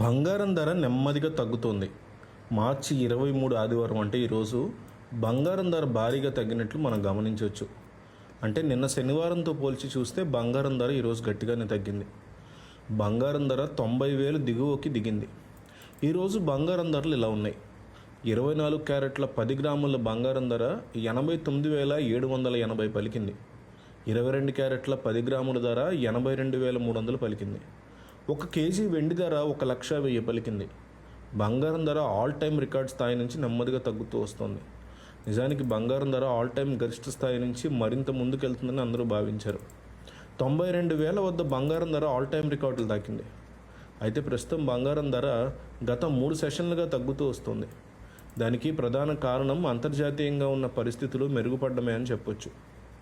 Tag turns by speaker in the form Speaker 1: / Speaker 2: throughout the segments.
Speaker 1: బంగారం ధర నెమ్మదిగా తగ్గుతోంది. మార్చి ఇరవై మూడు ఆదివారం అంటే ఈరోజు బంగారం ధర భారీగా తగ్గినట్లు మనం గమనించవచ్చు. అంటే నిన్న శనివారంతో పోల్చి చూస్తే బంగారం ధర ఈరోజు గట్టిగానే తగ్గింది. బంగారం ధర తొంభై వేలు దిగువకి దిగింది. ఈరోజు బంగారం ధరలు ఇలా ఉన్నాయి. ఇరవై నాలుగు క్యారెట్ల పది గ్రాముల బంగారం ధర ఎనభై తొమ్మిది వేల ఏడు వందల ఎనభై పలికింది. ఇరవై రెండు క్యారెట్ల పది గ్రాముల ధర ఎనభై రెండు వేల మూడు వందలు పలికింది. ఒక కేజీ వెండి ధర ఒక లక్ష వెయ్యి పలికింది. బంగారం ధర ఆల్ టైమ్ రికార్డ్ స్థాయి నుంచి నెమ్మదిగా తగ్గుతూ వస్తుంది. నిజానికి బంగారం ధర ఆల్ టైమ్ గరిష్ట స్థాయి నుంచి మరింత ముందుకెళ్తుందని అందరూ భావించారు. తొంభై రెండు వేల వద్ద బంగారం ధర ఆల్ టైమ్ రికార్డులు దాకింది. అయితే ప్రస్తుతం బంగారం ధర గత మూడు సెషన్లుగా తగ్గుతూ వస్తుంది. దానికి ప్రధాన కారణం అంతర్జాతీయంగా ఉన్న పరిస్థితులు మెరుగుపడ్డమే అని చెప్పొచ్చు.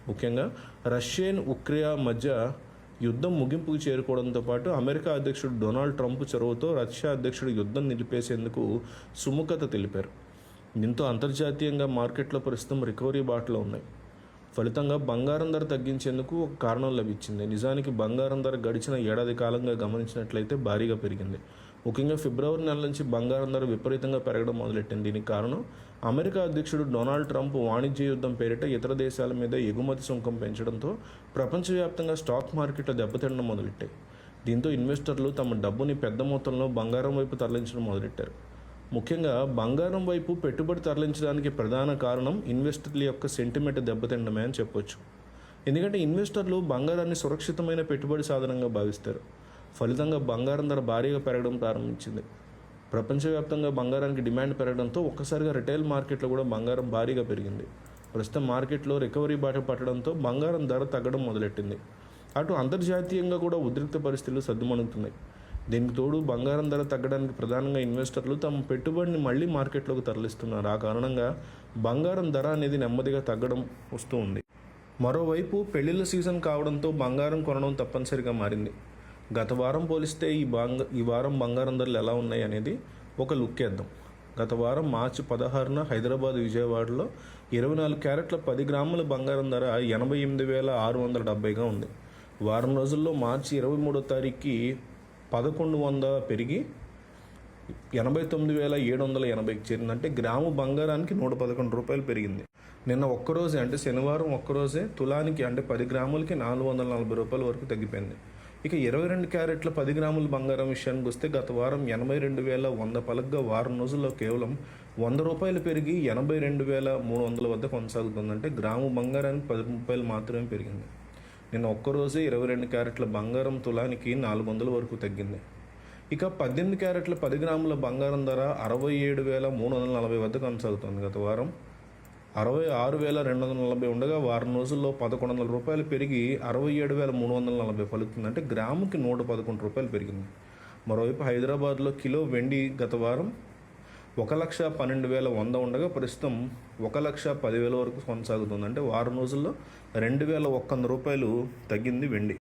Speaker 1: ముఖ్యంగా రష్యన్ ఉక్రియా మధ్య యుద్ధం ముగింపుకు చేరుకోవడంతో పాటు అమెరికా అధ్యక్షుడు డొనాల్డ్ ట్రంప్ చొరవతో రష్యా అధ్యక్షుడు యుద్ధం నిలిపేసేందుకు సుముఖత తెలిపారు. దీంతో అంతర్జాతీయంగా మార్కెట్లో ప్రస్తుతం రికవరీ బాటలో ఉన్నాయి. ఫలితంగా బంగారం ధర తగ్గించేందుకు ఒక కారణం లభించింది. నిజానికి బంగారం ధర గడిచిన ఏడాది కాలంగా గమనించినట్లయితే భారీగా పెరిగింది. ముఖ్యంగా ఫిబ్రవరి నెల నుంచి బంగారం ధర విపరీతంగా పెరగడం మొదలెట్టింది. దీనికి కారణం అమెరికా అధ్యక్షుడు డొనాల్డ్ ట్రంప్ వాణిజ్య యుద్ధం పేరిట ఇతర దేశాల మీద ఎగుమతి సుంకం పెంచడంతో ప్రపంచవ్యాప్తంగా స్టాక్ మార్కెట్లు దెబ్బతినడం మొదలెట్టాయి. దీంతో ఇన్వెస్టర్లు తమ డబ్బుని పెద్ద మొత్తంలో బంగారం వైపు తరలించడం మొదలెట్టారు. ముఖ్యంగా బంగారం వైపు పెట్టుబడి తరలించడానికి ప్రధాన కారణం ఇన్వెస్టర్ల యొక్క సెంటిమెంట్ దెబ్బతినడమే అని చెప్పొచ్చు. ఎందుకంటే ఇన్వెస్టర్లు బంగారాన్ని సురక్షితమైన పెట్టుబడి సాధనంగా భావిస్తారు. ఫలితంగా బంగారం ధర భారీగా పెరగడం ప్రారంభించింది. ప్రపంచవ్యాప్తంగా బంగారానికి డిమాండ్ పెరగడంతో ఒక్కసారిగా రిటైల్ మార్కెట్లో కూడా బంగారం భారీగా పెరిగింది. ప్రస్తుతం మార్కెట్లో రికవరీ బాట పట్టడంతో బంగారం ధర తగ్గడం మొదలెట్టింది. అటు అంతర్జాతీయంగా కూడా ఉద్రిక్త పరిస్థితులు సద్దుమణుగుతున్నాయి దీనికి తోడు బంగారం ధర తగ్గడానికి ప్రధానంగా ఇన్వెస్టర్లు తమ పెట్టుబడిని మళ్ళీ మార్కెట్లోకి తరలిస్తున్నారు. ఆ కారణంగా బంగారం ధర అనేది నెమ్మదిగా తగ్గడం వస్తూ ఉంది. మరోవైపు పెళ్ళిళ్ళ సీజన్ కావడంతో బంగారం కొనడం తప్పనిసరిగా మారింది. గత వారం పోలిస్తే ఈ బంగ ఈ వారం బంగారం ధరలు ఎలా ఉన్నాయి అనేది ఒక లుక్ వేద్దాం. గత వారం మార్చి పదహారున హైదరాబాద్ విజయవాడలో ఇరవై నాలుగు క్యారెట్ల పది గ్రాముల బంగారం ధర ఎనభై ఎనిమిది వేల ఆరు వందల డెబ్బైగా ఉంది. వారం రోజుల్లో మార్చి ఇరవై మూడో తారీఖుకి పదకొండు వందల పెరిగి ఎనభై తొమ్మిది వేల ఏడు వందల ఎనభైకి చేరింది. అంటే గ్రాము బంగారానికి నూట పదకొండు రూపాయలు పెరిగింది. నిన్న ఒక్కరోజే అంటే శనివారం ఒక్కరోజే తులానికి అంటే పది గ్రాములకి నాలుగు వందల నలభై రూపాయల వరకు తగ్గిపోయింది. ఇక ఇరవై రెండు క్యారెట్ల పది గ్రాముల బంగారం విషయానికి వస్తే గత వారం ఎనభై రెండు వేల వంద పలకగా వారం రోజుల్లో కేవలం వంద రూపాయలు పెరిగి ఎనభై రెండు వేల మూడు వందల వద్ద కొనసాగుతుందంటే గ్రాము బంగారానికి పది రూపాయలు మాత్రమే పెరిగింది. నిన్న ఒక్కరోజే ఇరవై రెండు క్యారెట్ల బంగారం తులానికి నాలుగు వందల వరకు తగ్గింది. ఇక పద్దెనిమిది క్యారెట్ల పది గ్రాముల బంగారం ధర అరవై ఏడు వేల మూడు వందల నలభై వద్ద కొనసాగుతుంది. గత వారం అరవై ఆరు వేల రెండు వందల నలభై ఉండగా వారం రోజుల్లో పదకొండు వందల రూపాయలు పెరిగి అరవై ఏడు వేల మూడు వందల నలభై పలుకుతుంది. అంటే గ్రాముకి నూట పదకొండు రూపాయలు పెరిగింది. మరోవైపు హైదరాబాద్లో కిలో వెండి గత వారం ఒక లక్ష పన్నెండు వేల వంద ఉండగా ప్రస్తుతం ఒక లక్ష పదివేల వరకు కొనసాగుతుంది. అంటే వారం రోజుల్లో రెండు వేల ఒక్క వంద రూపాయలు తగ్గింది వెండి.